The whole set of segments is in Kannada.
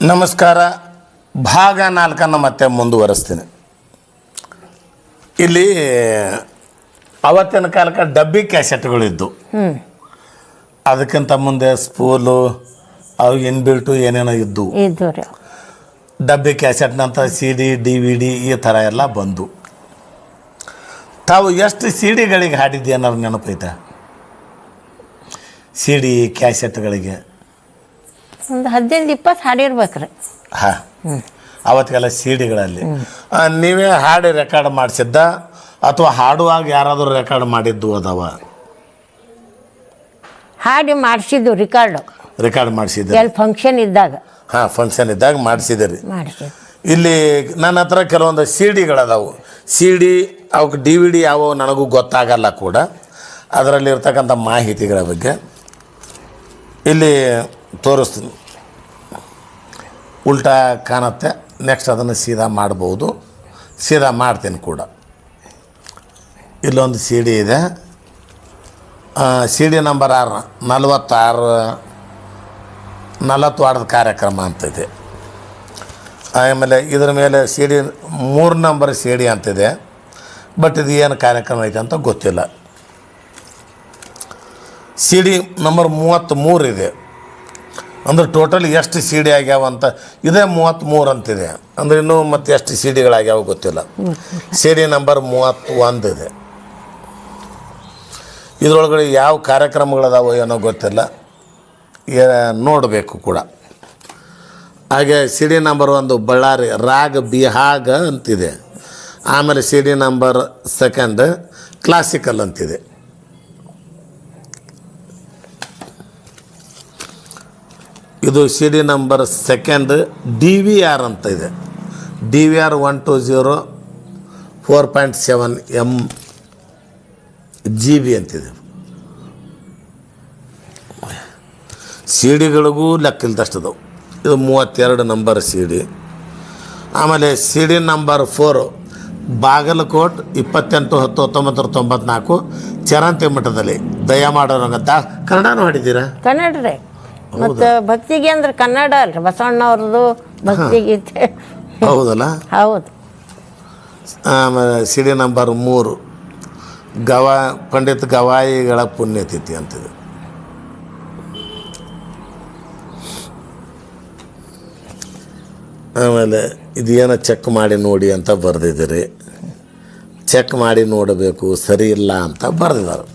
ನಮಸ್ಕಾರ. ಭಾಗ ನಾಲ್ಕನ್ನು ಮತ್ತೆ ಮುಂದುವರೆಸ್ತೀನಿ. ಇಲ್ಲಿ ಅವತ್ತಿನ ಕಾಲಕ್ಕೆ ಡಬ್ಬಿ ಕ್ಯಾಸೆಟ್ಗಳಿದ್ದು. ಅದಕ್ಕಿಂತ ಮುಂದೆ ಸ್ಪೂಲು ಅವು ಇನ್ಬಿಲ್ಟು ಏನೇನೋ ಇದ್ದು. ಡಬ್ಬಿ ಕ್ಯಾಸೆಟ್ ನಂತರ C D D V D ಈ ಥರ ಎಲ್ಲ ಬಂದು. ತಾವು ಎಷ್ಟು ಸಿ ಡಿಗಳಿಗೆ ಹಾಡಿದ್ದೆ ಅನ್ನೋ ನೆನಪೈತೆ? C D ಕ್ಯಾಸೆಟ್ಗಳಿಗೆ. ಒಂದು ಹದಿನೈದು ಇಪ್ಪತ್ತು ಹಾಡಿರ್ಬೇಕ್ರಿ ಹಾಂ. ಅವತ್ತಿಗೆಲ್ಲ ಸಿ ಡಿಗಳಲ್ಲಿ ನೀವೇ ಹಾಡು ರೆಕಾರ್ಡ್ ಮಾಡಿಸಿದ್ದ? ಅಥವಾ ಹಾಡುವಾಗ ಯಾರಾದರೂ ರೆಕಾರ್ಡ್ ಮಾಡಿದ್ದು ಅದಾವ ಹಾಡಿ ಮಾಡಿಸಿದ್ದು ರೆಕಾರ್ಡ್ ರೆಕಾರ್ಡ್ ಮಾಡ್ಸಿದ್ರು ಎಲ್ಲಿ ಫಂಕ್ಷನ್ ಇದ್ದಾಗ. ಹಾಂ ಫಂಕ್ಷನ್ ಇದ್ದಾಗ ಮಾಡಿಸಿದ್ದೀರಿ. ಮಾಡಿಸಿ ಇಲ್ಲಿ ನನ್ನ ಹತ್ರ ಕೆಲವೊಂದು ಸಿ ಡಿಗಳದಾವು ಸಿ ಡಿ ಅವಕ್ಕೆ ಡಿ ವಿ ಡಿ ಯಾವ ನನಗೂ ಗೊತ್ತಾಗಲ್ಲ ಕೂಡ. ಅದರಲ್ಲಿರ್ತಕ್ಕಂಥ ಮಾಹಿತಿಗಳ ಬಗ್ಗೆ. ಇಲ್ಲಿ ತೋರಿಸ್ತೀನಿ ಉಲ್ಟಾ ಕಾಣುತ್ತೆ. ನೆಕ್ಸ್ಟ್ ಅದನ್ನು ಸೀದಾ ಮಾಡ್ಬೋದು. ಸೀದಾ ಮಾಡ್ತೀನಿ ಕೂಡ. ಇಲ್ಲೊಂದು ಸಿ ಡಿ ಇದೆ. ಸಿ ಡಿ ನಂಬರ್ ಆರು, ನಲವತ್ತಾರು, ನಲವತ್ತು ವಾರದ ಕಾರ್ಯಕ್ರಮ ಅಂತಿದೆ ಆಮೇಲೆ ಇದರ ಮೇಲೆ ಸಿ ಡಿ ಮೂರು ನಂಬರ್ ಸಿ ಡಿ ಅಂತಿದೆ. ಬಟ್ ಇದು ಏನು ಕಾರ್ಯಕ್ರಮ ಐತೆ ಅಂತ ಗೊತ್ತಿಲ್ಲ. ಸಿ ಡಿ ನಂಬರ್ ಮೂವತ್ತ್ಮೂರು ಇದೆ. ಅಂದ್ರೆ ಟೋಟಲ್ ಎಷ್ಟು ಸಿ ಡಿ ಆಗ್ಯಾವ ಅಂತ, ಇದೇ ಮೂವತ್ತ್ಮೂರು ಅಂತಿದೆ. ಅಂದರೆ ಇನ್ನೂ ಮತ್ತೆ ಎಷ್ಟು ಸಿ ಡಿಗಳಾಗ್ಯಾವ ಗೊತ್ತಿಲ್ಲ. ಸಿ ಡಿ ನಂಬರ್ ಮೂವತ್ತೊಂದು ಇದೆ. ಇದರೊಳಗಡೆ ಯಾವ ಕಾರ್ಯಕ್ರಮಗಳದಾವೋ ಏನೋ ಗೊತ್ತಿಲ್ಲ. ನೋಡಬೇಕು ಕೂಡ. ಹಾಗೆ ಸಿ ಡಿ ನಂಬರ್ ಒಂದು ಬಳ್ಳಾರಿ, ರಾಗ್ ಬಿಹಾಗ ಅಂತಿದೆ. ಆಮೇಲೆ C D number second classical ಅಂತಿದೆ. ಇದು C D number second D V R ಅಂತ ಇದೆ. D V R one two zero four point seven M G B ಅಂತಿದೆ ಸಿ ಡಿಗಳಿಗೂ ಲೆಕ್ಕಿಲ್ದಷ್ಟದವು. ಇದು ಮೂವತ್ತೆರಡು ನಂಬರ್ ಸಿ ಡಿ ಆಮೇಲೆ C D number four Bagalkot ಇಪ್ಪತ್ತೆಂಟು ಹತ್ತು ಹತ್ತೊಂಬತ್ತರ ತೊಂಬತ್ನಾಲ್ಕು ಚರಂತಿ ಮಠದಲ್ಲಿ. ದಯ ಮಾಡೋರಂಗಂತ ಕನ್ನಡನೂ ಹಾಡಿದ್ದೀರಾ? ಕನ್ನಡ ಮತ್ತು ಭಕ್ತಿಗೆ ಅಂದ್ರೆ ಕನ್ನಡ ಅಲ್ರಿ ಬಸವಣ್ಣವ್ರದ್ದು ಭಕ್ತಿಗೀತೆ ಹೌದಲ್ಲ? ಹೌದು. ಆಮೇಲೆ ಸಿಡಿ ನಂಬರ್ ಮೂರು ಗವಾ ಪಂಡಿತ್ ಗವಾಯಿಗಳ ಪುಣ್ಯತಿಥಿ ಅಂತಿದೆ. ಆಮೇಲೆ ಇದೇನೋ ಚೆಕ್ ಮಾಡಿ ನೋಡಿ ಅಂತ ಬರೆದಿದ್ದೀರಿ. ಚೆಕ್ ಮಾಡಿ ನೋಡಬೇಕು ಸರಿ ಇಲ್ಲ ಅಂತ ಬರೆದಿದ್ದಾರೆ.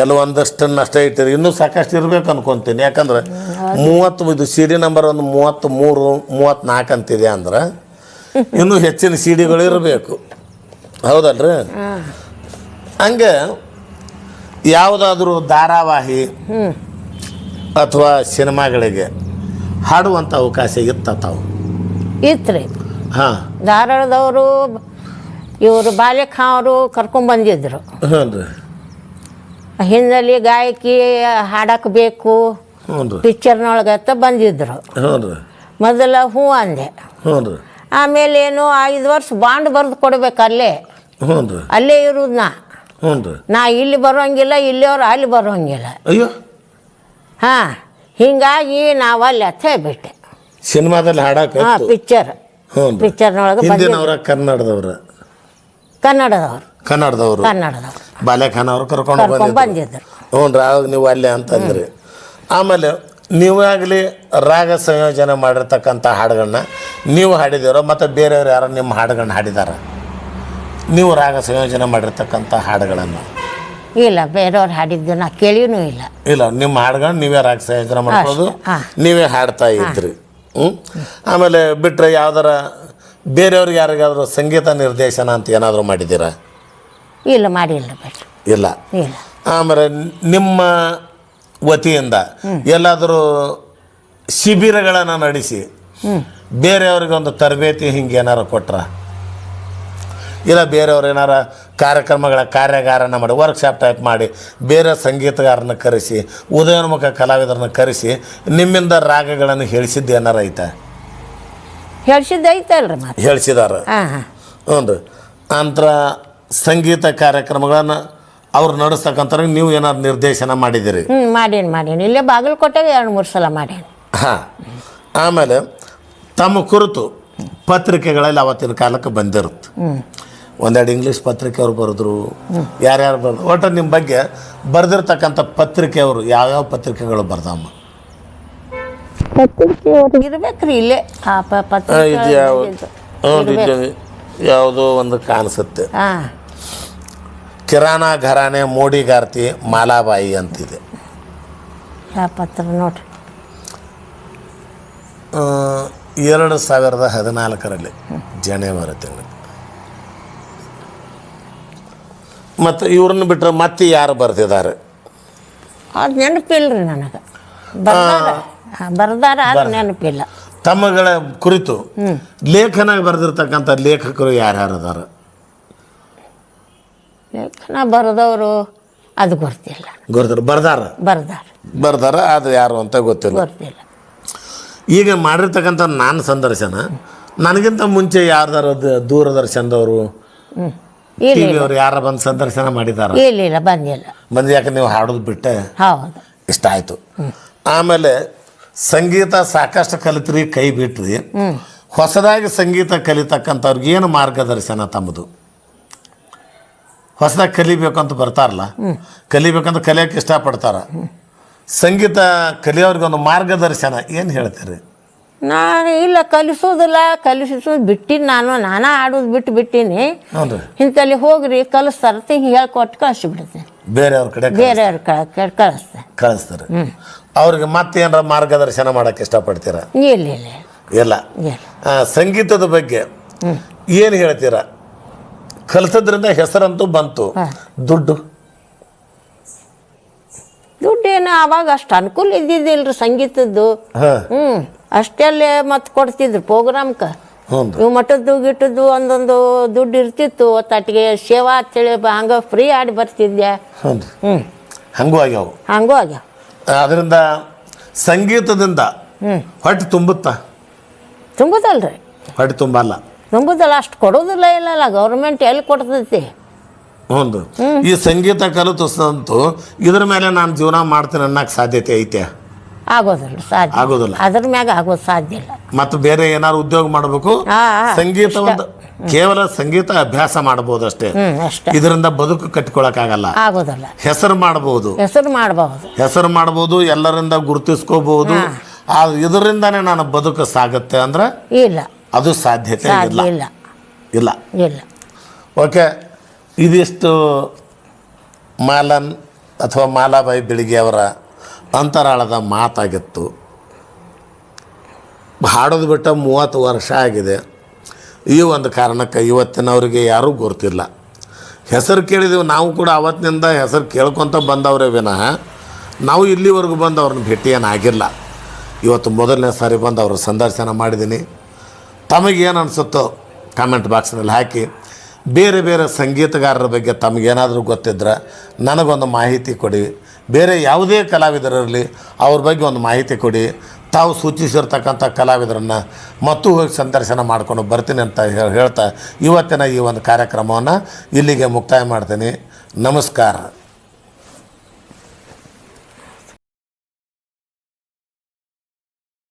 ಕೆಲವೊಂದಷ್ಟನ್ನು ಅಷ್ಟೇ ಇಟ್ಟಿರಿ. ಇನ್ನೂ ಸಾಕಷ್ಟು ಇರಬೇಕು ಅನ್ಕೊತೀನಿ. ಯಾಕಂದ್ರೆ ಮೂವತ್ತು ಇದು ಸಿ ಡಿ ನಂಬರ್ ಒಂದು ಮೂವತ್ತು ಮೂರು ಮೂವತ್ತ್ನಾಲ್ಕು ಅಂತಿದೆ ಅಂದ್ರೆ ಇನ್ನೂ ಹೆಚ್ಚಿನ ಸಿ ಡಿಗಳು ಇರಬೇಕು. ಹೌದಲ್ರಿ? ಹಂಗೆ ಯಾವುದಾದ್ರೂ ಧಾರಾವಾಹಿ ಅಥವಾ ಸಿನಿಮಾಗಳಿಗೆ ಹಾಡುವಂಥ ಅವಕಾಶ ಇತ್ತ ತಾವು? ಇತ್ತು ರೀ ಹಾಂ. ಧಾರವಾಡದವರು ಇವರು ಬಾಲ್ಯಖಾ ಅವರು ಕರ್ಕೊಂಬಂದಿದ್ರು. ಹ್ಞೂ ರೀ ಹಿನ್ನೆಲೆ ಗಾಯಕಿ ಹಾಡಕ್ಕೆ ಬೇಕು. ಪಿಕ್ಚರ್ನೊಳಗೆ ಅಂತ ಬಂದಿದ್ರು. ಮೊದಲ ಹೂ ಅಂದೆ. ಆಮೇಲೆ ಏನು ಐದು ವರ್ಷ ಬಾಂಡ್ ಬರೆದು ಕೊಡ್ಬೇಕು ಅಲ್ಲೇ. ಅಲ್ಲೇ ಇರೋದು ನಾ. ನಾ ಇಲ್ಲಿ ಬರೋಂಗಿಲ್ಲ ಇಲ್ಲಿಯವ್ರು ಅಲ್ಲಿ ಬರೋಂಗಿಲ್ಲ. ಅಯ್ಯೋ. ಹಾಂ ಹಿಂಗಾಗಿ ನಾವು ಅಲ್ಲಿ ಅತ್ತ ಬಿಟ್ಟೆ ಸಿನಿಮಾದಲ್ಲಿ ಹಾಡಕ್ಕೆ ಹಾಂ ಪಿಕ್ಚರ್ ಪಿಕ್ಚರ್ನೊಳಗೆ ಕನ್ನಡದವ್ರು. ಕನ್ನಡದವರು. ಕನ್ನಡದವ್ರು. ಬಾಲ್ಯಖಾನ ಅವ್ರು ಕರ್ಕೊಂಡು ಬಂದಿದ್ರು. ಹ್ಞೂ ರೀ ಅವಾಗ ನೀವು ಅಲ್ಲೇ ಅಂತಂದ್ರಿ. ಆಮೇಲೆ ನೀವಾಗಲಿ ರಾಗ ಸಂಯೋಜನೆ ಮಾಡಿರ್ತಕ್ಕಂಥ ಹಾಡುಗಳನ್ನ ನೀವು ಹಾಡಿದಿರೋ ಮತ್ತು ಬೇರೆಯವ್ರು ಯಾರೋ ನಿಮ್ಮ ಹಾಡುಗಳನ್ನ ಹಾಡಿದಾರ. ನೀವು ರಾಗ ಸಂಯೋಜನೆ ಮಾಡಿರ್ತಕ್ಕಂಥ ಹಾಡುಗಳನ್ನು. ಇಲ್ಲ ಬೇರೆಯವ್ರು ಹಾಡಿದ್ದು ನಾ ಕೇಳಿನೂ ಇಲ್ಲ. ಇಲ್ಲ ನಿಮ್ಮ ಹಾಡುಗಳನ್ನ ನೀವೇ ರಾಗ ಸಂಯೋಜನೆ ಮಾಡ್ಬೋದು. ನೀವೇ ಹಾಡ್ತಾ ಇದ್ರಿ. ಹ್ಞೂ? ಆಮೇಲೆ ಬಿಟ್ಟರೆ ಯಾವ್ದಾರ ಬೇರೆಯವ್ರಿಗೆ ಯಾರಿಗಾದರೂ ಸಂಗೀತ ನಿರ್ದೇಶನ ಅಂತ ಏನಾದರೂ ಮಾಡಿದ್ದೀರಾ? ಇಲ್ಲ ಮಾಡಿಲ್ಲ ಇಲ್ಲ ಇಲ್ಲ. ಆಮೇಲೆ ನಿಮ್ಮ ವತಿಯಿಂದ ಎಲ್ಲಾದರೂ ಶಿಬಿರಗಳನ್ನು ನಡೆಸಿ ಬೇರೆಯವ್ರಿಗೆ ಒಂದು ತರಬೇತಿ ಹಿಂಗೆ ಏನಾರು ಕೊಟ್ರ? ಇಲ್ಲ ಬೇರೆಯವ್ರು ಏನಾರ ಕಾರ್ಯಕ್ರಮಗಳ ಕಾರ್ಯಾಗಾರನ ಮಾಡಿ ವರ್ಕ್ಶಾಪ್ ಟೈಪ್ ಮಾಡಿ ಬೇರೆ ಸಂಗೀತಗಾರನ ಕರೆಸಿ ಉದಯೋನ್ಮುಖ ಕಲಾವಿದರನ್ನ ಕರೆಸಿ ನಿಮ್ಮಿಂದ ರಾಗಗಳನ್ನು ಹೇಳಿಸಿದ್ದು ಏನಾರ ಐತ? ಹೇಳ್ಸಿದ್ದು ಐತಲ್ರಿ ಹೇಳಿಸಿದಾರ. ಹ್ಞೂ ರೀ ಅಂತರ ಸಂಗೀತ ಕಾರ್ಯಕ್ರಮಗಳನ್ನು ಅವ್ರು ನಡೆಸ್ತಕ್ಕಂಥ ನೀವು ಏನಾದ್ರು ನಿರ್ದೇಶನ ಮಾಡಿದಿರಿ? ಹ್ಞೂ ಮಾಡೇನು ಮಾಡೇನು. ಇಲ್ಲೇ ಬಾಗಲಕೋಟೆಗೆ ಎರಡು ಮೂರು ಸಲ ಮಾಡೇನು. ಹಾಂ. ಆಮೇಲೆ ತಮ್ಮ ಕುರಿತು ಪತ್ರಿಕೆಗಳಲ್ಲಿ ಅವತ್ತಿನ ಕಾಲಕ್ಕೆ ಬಂದಿರುತ್ತೆ ಒಂದೆರಡು ಇಂಗ್ಲೀಷ್ ಪತ್ರಿಕೆ ಅವ್ರು ಬರೆದ್ರು. ಯಾರ್ಯಾರು ಬರೆದ್ರು. ಒಟ್ಟು ನಿಮ್ಮ ಬಗ್ಗೆ ಬರೆದಿರ್ತಕ್ಕಂಥ ಪತ್ರಿಕೆಯವರು ಯಾವ್ಯಾವ ಪತ್ರಿಕೆಗಳು ಬರ್ದಮ್ಮ ಇರ್ಬೇಕ್ರಿ ಇಲ್ಲೇ. ಆ ಪ- ಆ, ಪತ್ರಿಕೆ ಇದು ಯಾವ ಇದು. ಯಾವುದೋ ಒಂದು ಕಾಣಿಸುತ್ತೆ. ಹಾ. ಕಿರಾಣ ಘರಾನೆ ಮೋಡಿಗಾರ್ತಿ ಮಾಲಾಬಾಯಿ ಅಂತಿದೆ. ಯಾವ ಪತ್ರ ನೋಡ್ರಿ. ಎರಡು ಸಾವಿರದ ಹದಿನಾಲ್ಕರಲ್ಲಿ ಜನವರಿ ತಿಂಗಳು. ಮತ್ತು ಇವ್ರನ್ನ ಬಿಟ್ಟರೆ ಮತ್ತೆ ಯಾರು ಬರ್ತಿದ್ದಾರೆ? ಅದು ನೆನಪಿಲ್ರಿ ನನಗೆ. ಬರ್ದಾರ. ಬರ್ದಾರ ಅದು ನೆನಪಿಲ್ಲ. ತಮ್ಮಗಳ ಕುರಿತು ಲೇಖನ ಬರೆದಿರ್ತಕ್ಕಂಥ ಲೇಖಕರು ಯಾರ್ಯಾರು ಅದಾರ ಲೇಖನ ಬರೆದವರು ಅದು ಗೊತ್ತಿಲ್ಲ. ಗೊತ್ತಿಲ್ಲ. ಬರ್ದಾರ? ಬರ್ದಾರ. ಬರ್ದಾರ ಅದು ಯಾರು ಅಂತ ಗೊತ್ತಿಲ್ಲ. ಗೊತ್ತಿಲ್ಲ. ಈಗ ಮಾಡಿರ್ತಕ್ಕಂಥ ನಾನು ಸಂದರ್ಶನ ನನಗಿಂತ ಮುಂಚೆ ಯಾರ್ದಾರ ದೂರದರ್ಶನದವರು ಇಲ್ಲ ಟಿ ವಿಯವರು ಯಾರ ಬಂದು ಸಂದರ್ಶನ ಮಾಡಿದಾರ? ಇಲ್ಲ ಇಲ್ಲ ಬಂದಿಲ್ಲ. ಬಂದು ಯಾಕೆ ನೀವು ಹಾಡೋದು ಬಿಟ್ಟೆ? ಹೌದು. ಇಷ್ಟ ಆಯಿತು. ಆಮೇಲೆ ಸಂಗೀತ ಸಾಕಷ್ಟು ಕಲಿತ್ರಿ ಕೈ ಬಿಟ್ರಿ. ಹೊಸದಾಗಿ ಸಂಗೀತ ಕಲಿತಕ್ಕಂಥವ್ರಿಗೆ ಏನು ಮಾರ್ಗದರ್ಶನ ತಮ್ಮದು? ಹೊಸದಾಗಿ ಕಲಿಬೇಕಂತ ಬರ್ತಾರಲ್ಲ ಕಲಿಬೇಕಂತ ಕಲಿಯೋಕೆ ಇಷ್ಟಪಡ್ತಾರ. ಸಂಗೀತ ಕಲಿಯೋರಿಗೆ ಒಂದು ಮಾರ್ಗದರ್ಶನ ಏನು ಹೇಳ್ತೀರಿ? ನಾನು ಇಲ್ಲ ಕಲಿಸೋದಿಲ್ಲ ಕಲಿಸೋದು ಬಿಟ್ಟಿನಿ ನಾನು ನಾನಾ ಆಡೋದು ಬಿಟ್ಟು ಬಿಟ್ಟೀನಿ. ಇಂತಲ್ಲಿ ಹೋಗ್ರಿ ಕಲಿಸ್ತಾರ ಹಿಂಗೆ ಹೇಳ್ಕೊಟ್ಟು ಕಳಿಸ್ಬಿಡ್ತೀನಿ. ಬೇರೆಯವ್ರ ಕಡೆ ಬೇರೆಯವ್ರ ಕಳ ಕಳಿಸ್ತೇನೆ ಕಳಿಸ್ತಾರೆ. ಅವ್ರಿಗೆ ಮತ್ತೇನಾರ ಮಾರ್ಗದರ್ಶನ ಮಾಡೋಕ್ಕೆ ಇಷ್ಟಪಡ್ತೀರಾ? ಇಲ್ಲ ಇಲ್ಲ ಇಲ್ಲ. ಸಂಗೀತದ ಬಗ್ಗೆ ಏನು ಹೇಳ್ತೀರಾ? ಕಲಿಸೋದ್ರಿಂದ ಹೆಸರಂತೂ ಬಂತು. ದುಡ್ಡು. ದುಡ್ಡೇನು ಅವಾಗ ಅಷ್ಟು ಅನುಕೂಲ ಇದ್ದಿದ್ದಿಲ್ರಿ ಸಂಗೀತದ್ದು. ಹ್ಮ್. ಹ್ಞೂ ಅಷ್ಟೆಲ್ಲೇ ಮತ್ತೆ ಕೊಡ್ತಿದ್ರು ಪ್ರೋಗ್ರಾಮ್ಕ. ಇವು ಮಠದ್ದು ಗಿಟ್ಟದ್ದು ಒಂದೊಂದು ದುಡ್ಡು ಇರ್ತಿತ್ತು. ಒತ್ತಾಟಿಗೆ ಸೇವಾ ಅಂತೇಳಿ ಹಂಗೆ ಫ್ರೀ ಆಡಿ ಬರ್ತಿದ್ದೆ. ಹ್ಞೂ ಹಂಗೂ ಆಗ್ಯಾವ. ಹಂಗೂ ಆಗ್ಯಾವ. ಅದರಿಂದ ಸಂಗೀತದಿಂದ ಹೊಟ್ಟೆ ತುಂಬುತ್ತಾ? ತುಂಬುದಲ್ರಿ ಹೊಟ್ಟೆ ತುಂಬಲ್ಲ. ತುಂಬುದಲ್ಲ ಅಷ್ಟು ಕೊಡೋದಿಲ್ಲ ಇಲ್ಲಲ್ಲ ಗೌರ್ಮೆಂಟ್ ಎಲ್ಲಿ ಕೊಡ್ತೈತಿ? ಹ್ಞೂ ರೀ ಈ ಸಂಗೀತ ಕಲಿತು ಸಂತು ಇದ್ರ ಮೇಲೆ ನಾನು ಜೀವನ ಮಾಡ್ತೀನಿ ಅನ್ನಕ್ಕೆ ಸಾಧ್ಯತೆ ಐತೆ. ಆಗೋದಿಲ್ಲ ಸಾಧ್ಯ ಆಗೋದಿಲ್ಲ. ಅದ್ರ ಮ್ಯಾಗ ಆಗೋದು ಸಾಧ್ಯ ಇಲ್ಲ. ಮತ್ತು ಬೇರೆ ಏನಾದ್ರು ಉದ್ಯೋಗ ಮಾಡಬೇಕು? ಸಂಗೀತ ಒಂದು ಕೇವಲ ಸಂಗೀತ ಅಭ್ಯಾಸ ಮಾಡಬಹುದು ಅಷ್ಟೇ. ಇದರಿಂದ ಬದುಕು ಕಟ್ಕೊಳಕಾಗಲ್ಲ ಆಗೋದಲ್ಲ. ಹೆಸರು ಮಾಡಬಹುದು ಹೆಸರು ಮಾಡಬಹುದು. ಹೆಸರು ಮಾಡಬಹುದು ಎಲ್ಲರಿಂದ ಗುರುತಿಸ್ಕೋಬಹುದು. ಆ ಇದರಿಂದಾನೇ ನಾನು ಬದುಕು ಸಾಗುತ್ತೆ ಅಂದ್ರೆ? ಇಲ್ಲ. ಅದು ಸಾಧ್ಯತೆ ಇಲ್ಲ. ಇಲ್ಲ. ಇಲ್ಲ. ಇಲ್ಲ. ಓಕೆ ಇದಿಷ್ಟು ಮಾಲನ್ ಅಥವಾ ಮಾಲಾಬಾಯಿ ಬೆಳಿಗ್ಗೆ ಅವರ ಅಂತರಾಳದ ಮಾತಾಗಿತ್ತು. ಹಾಡೋದು ಬಿಟ್ಟ ಮೂವತ್ತು ವರ್ಷ ಆಗಿದೆ. ಈ ಒಂದು ಕಾರಣಕ್ಕೆ ಇವತ್ತಿನವರಿಗೆ ಯಾರೂ ಗೊತ್ತಿಲ್ಲ. ಹೆಸರು ಕೇಳಿದೆವು ನಾವು ಕೂಡ ಅವತ್ತಿನಿಂದ ಹೆಸರು ಕೇಳ್ಕೊತ ಬಂದವರೇ ವಿನಃ ನಾವು ಇಲ್ಲಿವರೆಗೂ ಬಂದು ಅವ್ರನ್ನ ಭೇಟಿ ಏನಾಗಿಲ್ಲ ಇವತ್ತು ಮೊದಲನೇ ಸಾರಿ ಬಂದು ಅವ್ರ ಸಂದರ್ಶನ ಮಾಡಿದ್ದೀನಿ. ತಮಗೇನು ಅನಿಸುತ್ತೋ ಕಾಮೆಂಟ್ ಬಾಕ್ಸ್ನಲ್ಲಿ ಹಾಕಿ. ಬೇರೆ ಬೇರೆ ಸಂಗೀತಗಾರರ ಬಗ್ಗೆ ತಮಗೇನಾದರೂ ಗೊತ್ತಿದ್ರೆ ನನಗೊಂದು ಮಾಹಿತಿ ಕೊಡಿ. ಬೇರೆ ಯಾವುದೇ ಕಲಾವಿದರಿರಲಿ ಅವ್ರ ಬಗ್ಗೆ ಒಂದು ಮಾಹಿತಿ ಕೊಡಿ. ತಾವು ಸೂಚಿಸಿರ್ತಕ್ಕಂಥ ಕಲಾವಿದರನ್ನು ಮತ್ತೂ ಹೋಗಿ ಸಂದರ್ಶನ ಮಾಡ್ಕೊಂಡು ಬರ್ತೀನಿ ಅಂತ ಹೇಳ್ತಾ ಇವತ್ತಿನ ಈ ಒಂದು ಕಾರ್ಯಕ್ರಮವನ್ನು ಇಲ್ಲಿಗೆ ಮುಕ್ತಾಯ ಮಾಡ್ತೀನಿ. ನಮಸ್ಕಾರ.